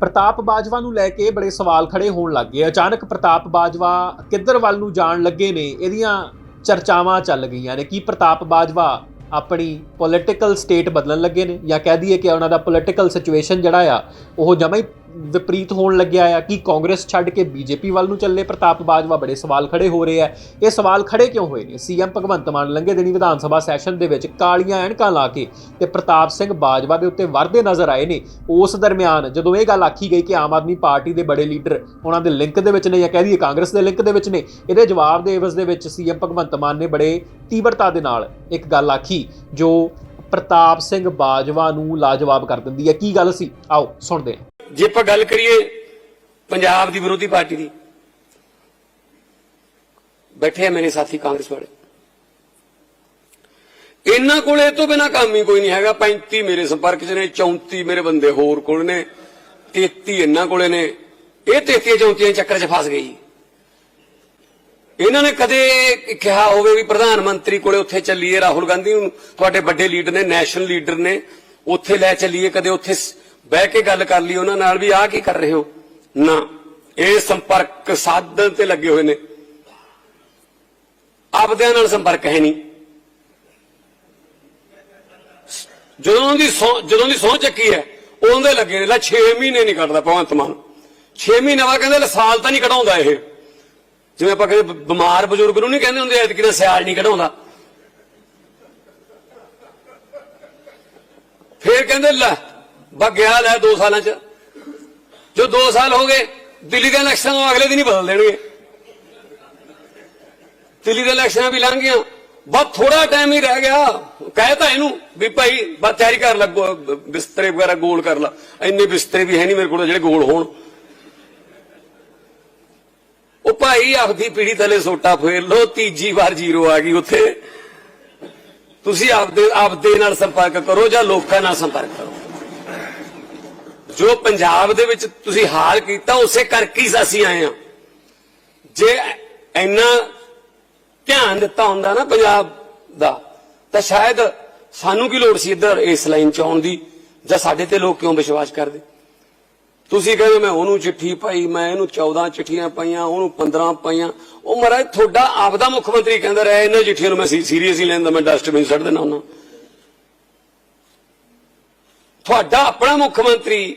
ਪ੍ਰਤਾਪ ਬਾਜਵਾ ਨੂੰ ਲੈ ਕੇ ਬੜੇ ਸਵਾਲ ਖੜੇ ਹੋਣ ਲੱਗ ਗਏ। ਅਚਾਨਕ ਪ੍ਰਤਾਪ ਬਾਜਵਾ ਕਿੱਧਰ ਵੱਲ ਨੂੰ ਜਾਣ ਲੱਗੇ ਨੇ, ਇਹਦੀਆਂ ਚਰਚਾਵਾਂ ਚੱਲ ਗਈਆਂ ਨੇ। ਕੀ ਪ੍ਰਤਾਪ ਬਾਜਵਾ ਆਪਣੀ ਪੋਲਿਟੀਕਲ ਸਟੇਟ ਬਦਲਣ ਲੱਗੇ ਨੇ ਜਾਂ ਕਹਿ ਦਈਏ ਕਿ ਉਹਨਾਂ ਦਾ ਪੋਲਿਟੀਕਲ ਸਿਚੁਏਸ਼ਨ ਜਿਹੜਾ ਆ, ਉਹ ਜਮਾਂ ਹੀ ਵਿਪਰੀਤ ਹੋਣ ਲੱਗਿਆ ਆ ਕਿ ਕਾਂਗਰਸ ਛੱਡ ਕੇ ਬੀਜੇਪੀ ਵੱਲ ਨੂੰ ਚੱਲੇ ਪ੍ਰਤਾਪ ਬਾਜਵਾ ਬੜੇ ਸਵਾਲ ਖੜੇ ਹੋ ਰਹੇ ਆ। ਇਹ ਸਵਾਲ ਖੜੇ ਕਿਉਂ ਹੋਏ ਨੇ? ਸੀਐਮ ਭਗਵੰਤ ਮਾਨ ਲੰਘੇ ਦਿਨੀ ਵਿਧਾਨ ਸਭਾ ਸੈਸ਼ਨ ਦੇ ਵਿੱਚ ਕਾਲੀਆਂ ਐਨਕਾਂ ਲਾ ਕੇ ਤੇ ਪ੍ਰਤਾਪ ਸਿੰਘ ਬਾਜਵਾ ਦੇ ਉੱਤੇ ਵਰਦੇ ਨਜ਼ਰ ਆਏ ਨੇ। ਉਸ ਦਰਮਿਆਨ ਜਦੋਂ ਇਹ ਗੱਲ ਆਖੀ ਗਈ ਕਿ ਆਮ ਆਦਮੀ ਪਾਰਟੀ ਦੇ ਬੜੇ ਲੀਡਰ ਉਹਨਾਂ ਦੇ ਲਿੰਕ ਦੇ ਵਿੱਚ ਨੇ ਜਾਂ ਕਹਿ ਦਈਏ ਕਾਂਗਰਸ ਦੇ ਲਿੰਕ ਦੇ ਵਿੱਚ ਨੇ, ਇਹਦੇ ਜਵਾਬ ਦੇ ਇਵਜ਼ ਦੇ ਵਿੱਚ ਸੀਐਮ ਭਗਵੰਤ ਮਾਨ ਨੇ ਬੜੇ ਤੀਬਰਤਾ ਦੇ ਨਾਲ ਇੱਕ ਗੱਲ ਆਖੀ, ਜੋ ਪ੍ਰਤਾਪ ਸਿੰਘ ਬਾਜਵਾ ਨੂੰ ਲਾਜਵਾਬ ਕਰ ਦਿੰਦੀ ਹੈ। ਕੀ ਗੱਲ ਸੀ? ਆਓ, ਸੁਣਦੇ ਹਾਂ। ਜੇ ਆਪਾਂ ਗੱਲ ਕਰੀਏ ਪੰਜਾਬ ਦੀ ਵਿਰੋਧੀ ਪਾਰਟੀ ਦੀ, ਬੈਠੇ ਆ ਮੇਰੇ ਸਾਥੀ ਕਾਂਗਰਸ ਵਾਲੇ। ਇਹਨਾਂ ਕੋਲ ਇਹ ਤੋਂ ਬਿਨਾ ਕੰਮ ਹੀ ਕੋਈ ਨਹੀਂ ਹੈਗਾ। 35 ਮੇਰੇ ਸੰਪਰਕ 'ਚ ਨੇ 34 ਮੇਰੇ ਬੰਦੇ ਹੋਰ ਕੋਲ ਨੇ 33 ਇਹਨਾਂ ਕੋਲੇ ਨੇ। ਇਹ 33 34 ਚੱਕਰ 'ਚ ਫਸ ਗਈ ਇਹਨਾਂ ਨੇ ਕਦੇ ਕਿਹਾ ਹੋਵੇ ਵੀ ਪ੍ਰਧਾਨ ਮੰਤਰੀ ਕੋਲੇ ਉੱਥੇ ਚੱਲੀਏ, ਰਾਹੁਲ ਗਾਂਧੀ ਨੂੰ ਤੁਹਾਡੇ ਵੱਡੇ ਲੀਡਰ ਨੇ, ਨੈਸ਼ਨਲ ਲੀਡਰ ਨੇ, ਉੱਥੇ ਲੈ ਚੱਲੀਏ, ਕਦੇ ਉੱਥੇ ਬਹਿ ਕੇ ਗੱਲ ਕਰ ਲਈ, ਉਹਨਾਂ ਨਾਲ ਵੀ ਆਹ ਕੀ ਕਰ ਰਹੇ ਹੋ? ਨਾ, ਇਹ ਸੰਪਰਕ ਸਾਧਨ ਤੇ ਲੱਗੇ ਹੋਏ ਨੇ। ਆਪਦਿਆਂ ਨਾਲ ਸੰਪਰਕ ਹੈ ਨਹੀਂ। ਜਦੋਂ ਦੀ ਸਹੁੰ- ਜਦੋਂ ਦੀ ਸਹੁੰ ਚੱਕੀ ਹੈ ਉਹਦੇ ਲੱਗੇ ਨੇ, ਲੈ 6 ਮਹੀਨੇ ਨਹੀਂ ਕੱਢਦਾ ਭਗਵੰਤ ਮਾਨ। 6 ਮਹੀਨੇ ਬਾਅਦ ਕਹਿੰਦੇ ਲੈ ਸਾਲ ਤਾਂ ਨਹੀਂ ਕਢਾਉਂਦਾ ਇਹ। ਜਿਵੇਂ ਆਪਾਂ ਕਹਿੰਦੇ ਬ- ਬਿਮਾਰ ਬਜ਼ੁਰਗ ਨੂੰ ਨਹੀਂ ਕਹਿੰਦੇ ਹੁੰਦੇ, ਐਤਕੀ ਦਾ ਸਿਆਲ ਨਹੀਂ ਕਢਾਉਂਦਾ। ਫੇਰ ਕਹਿੰਦੇ ਲੈ ਬਗਿਆ ਲੈ 2 ਸਾਲਾਂ ਚ। ਜੋ 2 ਸਾਲ ਹੋ ਗਏ, ਦਿੱਲੀ ਦੇ ਇਲੈਕਸ਼ਨ ਨੂੰ ਅਗਲੇ ਦਿਨ ਹੀ ਬਦਲ ਦੇਣਗੇ। ਦਿੱਲੀ ਦੇ ਇਲੈਕਸ਼ਨਾਂ ਵੀ ਲੰਘ ਗਈਆਂ। ਬਹੁਤ ਥੋੜਾ ਟਾਈਮ ਹੀ ਰਹਿ ਗਿਆ। ਕਹਿਤਾ ਇਹਨੂੰ ਵੀ ਭਾਈ, ਬਸ ਤਿਆਰੀ ਕਰ ਲੈ ਬਿਸਤਰੇ ਵਗੈਰਾ ਗੋਲ ਕਰ ਲੈ। ਇੰਨੇ ਬਿਸਤਰੇ ਵੀ ਹੈ ਨਹੀਂ ਮੇਰੇ ਕੋਲ, ਜਿਹੜੇ ਗੋਲ ਹੋਣ। ਉਹ ਭਾਈ ਆਪਦੀ ਪੀੜੀ ਥੱਲੇ ਸੋਟਾ ਫੇਰ ਲੋ ਤੀਜੀ ਵਾਰ ਜ਼ੀਰੋ ਆ ਗਈ ਉੱਥੇ। ਤੁਸੀਂ ਆਪਦੇ ਆਪਦੇ ਨਾਲ ਸੰਪਰਕ ਕਰੋ ਜਾਂ ਲੋਕਾਂ ਨਾਲ ਸੰਪਰਕ ਕਰੋ। ਜੋ ਪੰਜਾਬ ਦੇ ਵਿੱਚ ਤੁਸੀਂ ਹਾਲ ਕੀਤਾ, ਉਸੇ ਕਰਕੇ ਹੀ ਅਸੀਂ ਆਏ ਹਾਂ। ਜੇ ਇੰਨਾ ਧਿਆਨ ਦਿੱਤਾ ਹੁੰਦਾ ਨਾ ਪੰਜਾਬ ਦਾ, ਤਾਂ ਸ਼ਾਇਦ ਸਾਨੂੰ ਕੀ ਲੋੜ ਸੀ ਇੱਧਰ ਇਸ ਲਾਈਨ ਚ ਆਉਣ ਦੀ? ਜਾਂ ਸਾਡੇ ਤੇ ਲੋਕ ਕਿਉਂ ਵਿਸ਼ਵਾਸ ਕਰਦੇ? ਤੁਸੀਂ ਕਹਿੰਦੇ ਮੈਂ ਉਹਨੂੰ ਚਿੱਠੀ ਪਾਈ, ਮੈਂ ਇਹਨੂੰ 14 ਚਿੱਠੀਆਂ ਪਾਈਆਂ, ਉਹਨੂੰ 15 ਪਾਈਆਂ। ਉਹ ਮਹਾਰਾਜ, ਤੁਹਾਡਾ ਆਪਦਾ ਮੁੱਖ ਮੰਤਰੀ ਕਹਿੰਦਾ ਰਿਹਾ, ਇਹਨਾਂ ਚਿੱਠੀਆਂ ਨੂੰ ਮੈਂ ਸੀਰੀਅਸ ਹੀ ਲੈਂਦਾ ਮੈਂ ਡਸਟਬਿਨ ਸੱਟ ਦੇਣਾ ਉਹਨਾਂ ਤੁਹਾਡਾ ਆਪਣਾ ਮੁੱਖ ਮੰਤਰੀ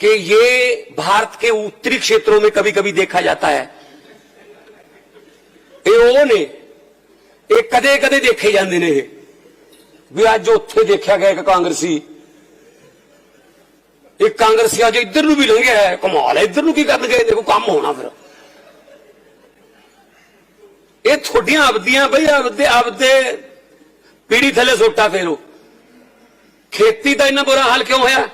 कि ये भारत के उत्तरी क्षेत्रों में कभी कभी देखा जाता है ਇਹ ਉਹ ਨੇ ਇਹ ਕਦੇ ਕਦੇ ਦੇਖੇ ਜਾਂਦੇ ਨੇ ਇਹ ਵੀ ਅੱਜ ਉੱਥੇ ਦੇਖਿਆ ਗਿਆ ਇੱਕ ਕਾਂਗਰਸੀ ਇੱਕ ਕਾਂਗਰਸੀ ਅੱਜ ਇੱਧਰ ਨੂੰ ਵੀ ਲੰਘਿਆ ਹੈ ਕਮਾਲ ਹੈ ਇੱਧਰ ਨੂੰ ਕੀ ਕਰਨ ਗਏ ਦੇਖੋ ਕੰਮ ਹੋਣਾ ਫਿਰ ਇਹ ਤੁਹਾਡੀਆਂ ਆਪਦੀਆਂ ਬਈ ਆਪਦੇ ਆਪਦੇ ਪੀੜੀ ਥੱਲੇ ਸੋਟਾ ਫੇਰੋ ਖੇਤੀ ਦਾ ਇੰਨਾ ਬੁਰਾ ਹਾਲ ਕਿਉਂ ਹੋਇਆ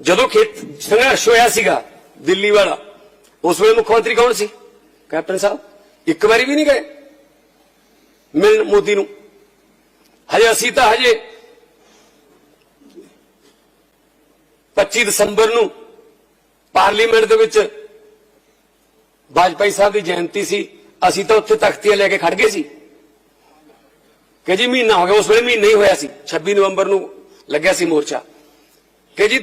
ਜਦੋਂ ਖੇਤ ਸੰਘਰਸ਼ ਹੋਇਆ ਸੀਗਾ, ਦਿੱਲੀ ਵਾਲਾ, ਉਸ ਵੇਲੇ ਮੁੱਖ ਮੰਤਰੀ ਕੌਣ ਸੀ? ਕੈਪਟਨ ਸਾਹਿਬ। ਇੱਕ ਵਾਰੀ ਵੀ ਨਹੀਂ ਗਏ ਮਿਲਣ ਮੋਦੀ ਨੂੰ। ਹਜੇ ਅਸੀਂ ਤਾਂ ਹਜੇ 25 ਦਸੰਬਰ ਨੂੰ ਪਾਰਲੀਮੈਂਟ ਦੇ ਵਿੱਚ ਵਾਜਪਾਈ ਸਾਹਿਬ ਦੀ ਜਯੰਤੀ ਸੀ। ਅਸੀਂ ਤਾਂ ਉੱਥੇ ਤਖਤੀਆਂ ਲੈ ਕੇ ਖੜ ਗਏ ਸੀ। ਕਿ ਜੀ ਮਹੀਨਾ ਹੋ ਗਿਆ, ਉਸ ਵੇਲੇ ਮਹੀਨਾ ਹੀ ਹੋਇਆ ਸੀ। 26 ਨਵੰਬਰ ਨੂੰ ਲੱਗਿਆ ਸੀ ਮੋਰਚਾ। ਕਿ ਜੀ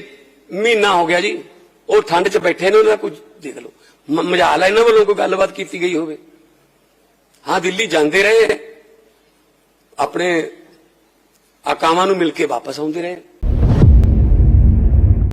ਮਹੀਨਾ ਹੋ ਗਿਆ ਜੀ। ਉਹ ਠੰਡ 'ਚ ਬੈਠੇ ਨੇ, ਉਹਨਾਂ ਦਾ ਕੁਝ ਦੇਖ ਲਓ। ਮ- ਮਜਾਲ ਹੈ ਇਹਨਾਂ ਵੱਲੋਂ ਕੋਈ ਗੱਲਬਾਤ ਕੀਤੀ ਗਈ ਹੋਵੇ। ਹਾਂ, ਦਿੱਲੀ ਜਾਂਦੇ ਰਹੇ। ਆਪਣੇ ਆਕਾਵਾਂ ਨੂੰ ਮਿਲ ਕੇ ਵਾਪਸ ਆਉਂਦੇ ਰਹੇ।